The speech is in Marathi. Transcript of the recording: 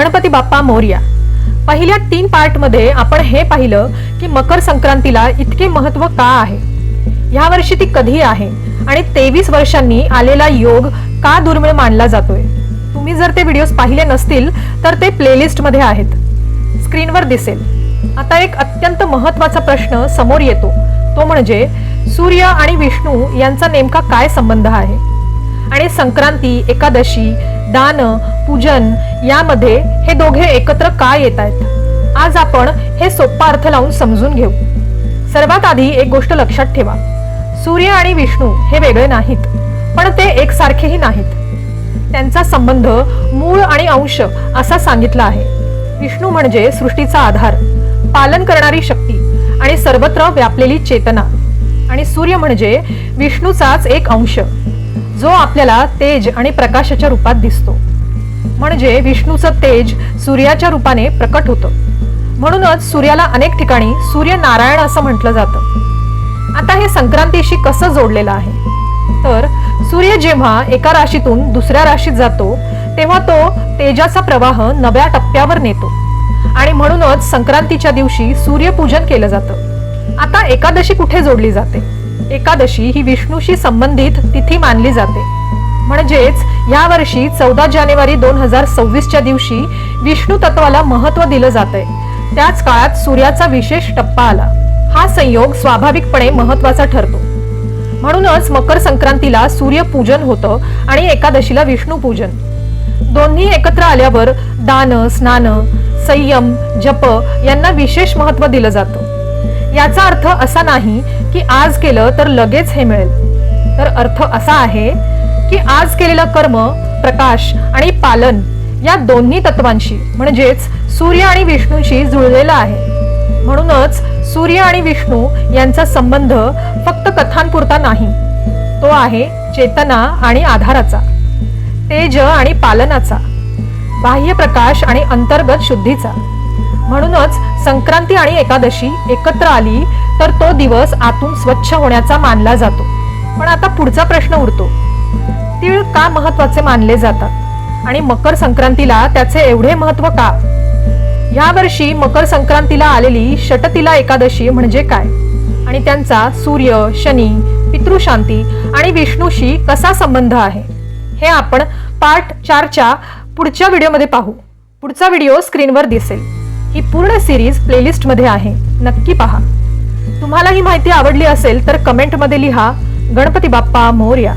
गणपती बाप्पा मोर्या. पहिल्या तीन पार्टमध्ये आपण हे पाहिलं की मकर संक्रांतीला इतके महत्त्व का आहे? ह्या वर्षी ती कधी आहे? आणि तेवीस वर्षांनी आलेला योग का दुर्मिळ मानला जातोय? तुम्ही जर ते व्हिडिओज पाहिले नसतील तर ते प्लेलिस्टमध्ये आहेत. स्क्रीनवर दिसेल. आता एक अत्यंत महत्त्वाचा प्रश्न समोर येतो. तो म्हणजे सूर्य आणि विष्णू यांचा नेमका काय संबंध आहे? आणि संक्रांती एकादशी दान पूजन यामध्ये हे दोघे एकत्र का येत आहेत? आज आपण हे सोपा अर्थ लावून समजून घेऊ. सर्वात आधी एक गोष्ट लक्षात ठेवा. सूर्य आणि विष्णू हे वेगळे नाहीत पण ते एकसारखेही नाहीत. त्यांचा संबंध मूळ आणि अंश असा सांगितला आहे. विष्णू म्हणजे सृष्टीचा आधार पालन करणारी शक्ती आणि सर्वत्र व्यापलेली चेतना. आणि सूर्य म्हणजे विष्णूचाच एक अंश. जो आपल्याला तेज आणि प्रकाशाच्या रूपात दिसतो. म्हणजे विष्णूचं तेज सूर्याच्या रूपाने प्रकट होतं. म्हणूनच सूर्याला अनेक ठिकाणी सूर्य नारायण असं म्हटलं जातं. आता हे संक्रांतीशी कसं जोडलेलं आहे? तर सूर्य जेव्हा एका राशीतून दुसऱ्या राशीत जातो तेव्हा तो तेजाचा प्रवाह नव्या टप्प्यावर नेतो. आणि म्हणूनच संक्रांतीच्या दिवशी सूर्यपूजन केलं जातं. आता एकादशी कुठे जोडली जाते? एकादशी ही विष्णूशी संबंधित तिथी मानली जाते. म्हणजेच या वर्षी चौदा जानेवारी दोन हजार सव्वीसच्या दिवशी विष्णू तत्वाला महत्त्व दिलं जातंय. त्याच काळात सूर्याचा विशेष टप्पा आला. हा संयोग स्वाभाविकपणे महत्त्वाचा ठरतो. म्हणूनच मकर संक्रांतीला सूर्यपूजन होतं आणि एकादशीला विष्णू पूजन. दोन्ही एकत्र आल्यावर दान स्नान संयम जप यांना विशेष महत्त्व दिलं जातं. याचा अर्थ असा नाही की आज केलं तर लगेच हे मिळेल. तर अर्थ असा आहे की आज केलेलं कर्म प्रकाश आणि पालन या दोन्ही तत्वांशी म्हणजेच सूर्य आणि विष्णूशी जुळलेलं आहे. म्हणूनच सूर्य आणि विष्णू यांचा संबंध फक्त कथांपुरता नाही. तो आहे चेतना आणि आधाराचा तेज आणि पालनाचा बाह्य प्रकाश आणि अंतर्गत शुद्धीचा. म्हणूनच संक्रांती आणि एकादशी एकत्र आली तर तो दिवस आतून स्वच्छ होण्याचा मानला जातो. पण आता पुढचा प्रश्न उरतो. तीळ का महत्त्वाचे मानले जातात? आणि मकर संक्रांतीला त्याचे एवढे महत्त्व का? या वर्षी मकर संक्रांतीला आलेली षटतिला एकादशी म्हणजे काय? आणि त्यांचा सूर्य शनी पितृशांती आणि विष्णूशी कसा संबंध आहे? हे आपण पार्ट चारच्या पुढच्या व्हिडिओमध्ये पाहू. पुढचा व्हिडिओ स्क्रीनवर दिसेल. ही पूर्ण सिरीज प्लेलिस्टमध्ये आहे. नक्की पहा. तुम्हाला ही माहिती आवडली असेल तर कमेंटमध्ये लिहा गणपती बाप्पा मोर्या.